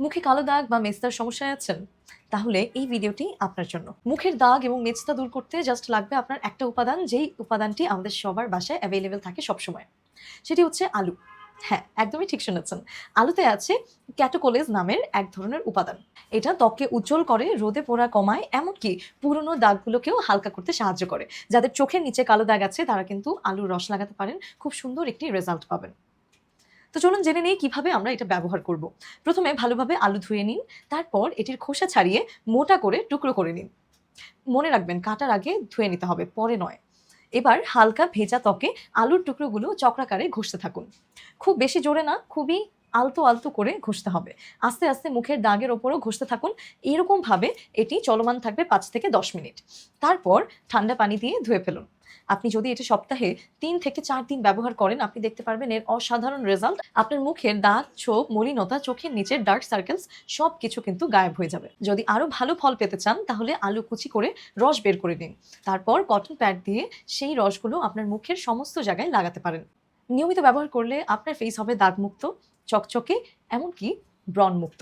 মুখে কালো দাগ বা মেস্তার সমস্যায় আছেন? তাহলে এই ভিডিওটি আপনার জন্য। মুখের দাগ এবং মেচতা দূর করতে জাস্ট লাগবে আপনার একটা উপাদান, যেই উপাদানটি আমাদের সবার বাসায় অ্যাভেলেবেল থাকে সবসময়। সেটি হচ্ছে আলু। হ্যাঁ একদমই ঠিক শুনেছেন। আলুতে আছে ক্যাটোকোলেজ নামের এক ধরনের উপাদান। এটা ত্বককে উজ্জ্বল করে, রোদে পোড়া, কমায়, এমনকি পুরনো দাগগুলোকেও হালকা করতে সাহায্য করে। যাদের চোখের নিচে কালো দাগ আছে, তারা কিন্তু আলুর রস লাগাতে পারেন। খুব সুন্দর একটি রেজাল্ট পাবেন। তো চলুন জেনে নিই কীভাবে আমরা এটা ব্যবহার করব। প্রথমে ভালোভাবে আলু ধুয়ে নিন, তারপর এটির খোসা ছাড়িয়ে মোটা করে টুকরো করে নিন। মনে রাখবেন কাটার আগে ধুয়ে নিতে হবে, পরে নয়। এবার হালকা ভেজা ত্বকে আলুর টুকরোগুলো চক্রাকারে ঘষতে থাকুন। খুব বেশি জোরে না, খুবই আলতো আলতো করে ঘষতে হবে। আস্তে আস্তে মুখের দাগের ওপরও ঘষতে থাকুন। এরকমভাবে এটি চলমান থাকবে পাঁচ থেকে দশ মিনিট। তারপর ঠান্ডা পানি দিয়ে ধুয়ে ফেলুন। আপনি যদি এটা সপ্তাহে তিন থেকে চার দিন ব্যবহার করেন, আপনি দেখতে পারবেন এর অসাধারণ রেজাল্ট আপনার মুখের দাগ ছোপ মলিনতা, চোখের নিচের ডার্ক সার্কেলস সব কিছু কিন্তু গায়েব হয়ে যাবে। যদি আরও ভালো ফল পেতে চান, তাহলে আলু কুচি করে রস বের করে নিন। তারপর কটন প্যাড দিয়ে সেই রসগুলো আপনার মুখের সমস্ত জায়গায় লাগাতে পারেন। নিয়মিত ব্যবহার করলে আপনার ফেস হবে দাগমুক্ত। চকচকে এমনকি ব্রণ মুক্ত